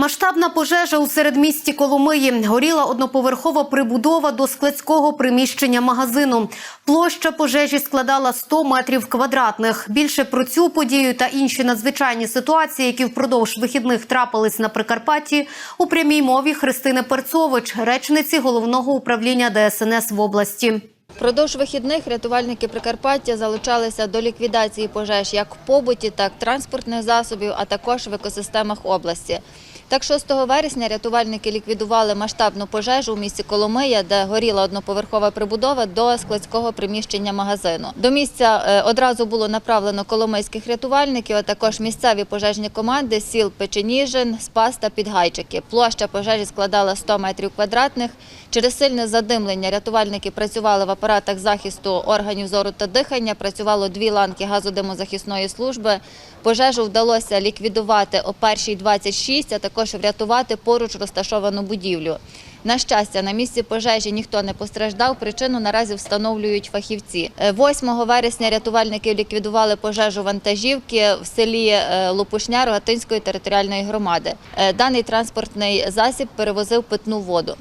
Масштабна пожежа у середмісті Коломиї. Горіла одноповерхова прибудова до складського приміщення магазину. Площа пожежі складала 100 метрів квадратних. Більше про цю подію та інші надзвичайні ситуації, які впродовж вихідних трапились на Прикарпатті, у прямій мові Христини Перцович, речниці головного управління ДСНС в області. Продовж вихідних рятувальники Прикарпаття залучалися до ліквідації пожеж як в побуті, так і транспортних засобів, а також в екосистемах області. Так, 6 вересня рятувальники ліквідували масштабну пожежу у місті Коломия, де горіла одноповерхова прибудова до складського приміщення магазину. До місця е, одразу було направлено коломийських рятувальників, а також місцеві пожежні команди сіл Печеніжин, Спас та Підгайчики. Площа пожежі складала 100 метрів квадратних. Через сильне задимлення рятувальники працювали в апаратах захисту органів зору та дихання. Працювало дві ланки газодимозахисної служби. Пожежу вдалося ліквідувати о 1.26, а також врятувати поруч розташовану будівлю. На щастя, на місці пожежі ніхто не постраждав. Причину наразі встановлюють фахівці. Е, 8 вересня рятувальники ліквідували пожежу вантажівки в селі е, Лопушня Рогатинської територіальної громади. Е, Даний транспортний засіб перевозив питну воду.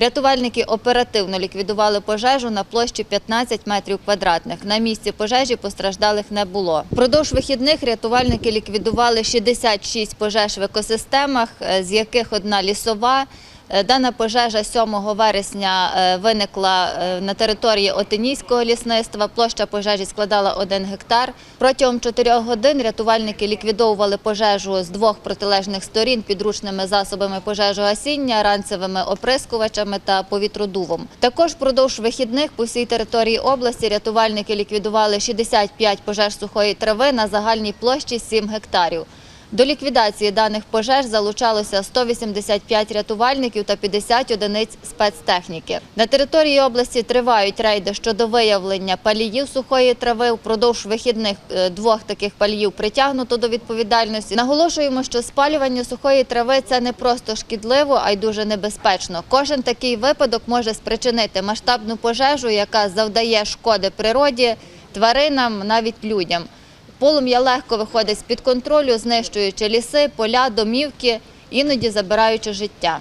Рятувальники оперативно ліквідували пожежу на площі 15 метрів квадратних. На місці пожежі постраждалих не було. Продовж вихідних рятувальники ліквідували 66 пожеж в екосистемах, е, з яких одна лісова. Е, Дана пожежа 7 вересня е, виникла е, на території Отинійського лісництва. Площа пожежі складала 1 гектар. Протягом 4 годин рятувальники ліквідовували пожежу з двох протилежних сторін підручними засобами пожежогасіння, ранцевими оприскувачами та повітродувом. Також впродовж вихідних по всій території області рятувальники ліквідували 65 пожеж сухої трави на загальній площі 7 гектарів. До ліквідації даних пожеж залучалося 185 рятувальників та 50 одиниць спецтехніки. На території області тривають рейди щодо виявлення паліїв сухої трави. Впродовж вихідних е, двох таких паліїв притягнуто до відповідальності. Наголошуємо, що спалювання сухої трави це не просто шкідливо, а й дуже небезпечно. Кожен такий випадок може спричинити масштабну пожежу, яка завдає шкоди природі, тваринам, навіть людям. Полум'я легко виходить з-під контролю, знищуючи ліси, поля, домівки, іноді забираючи життя.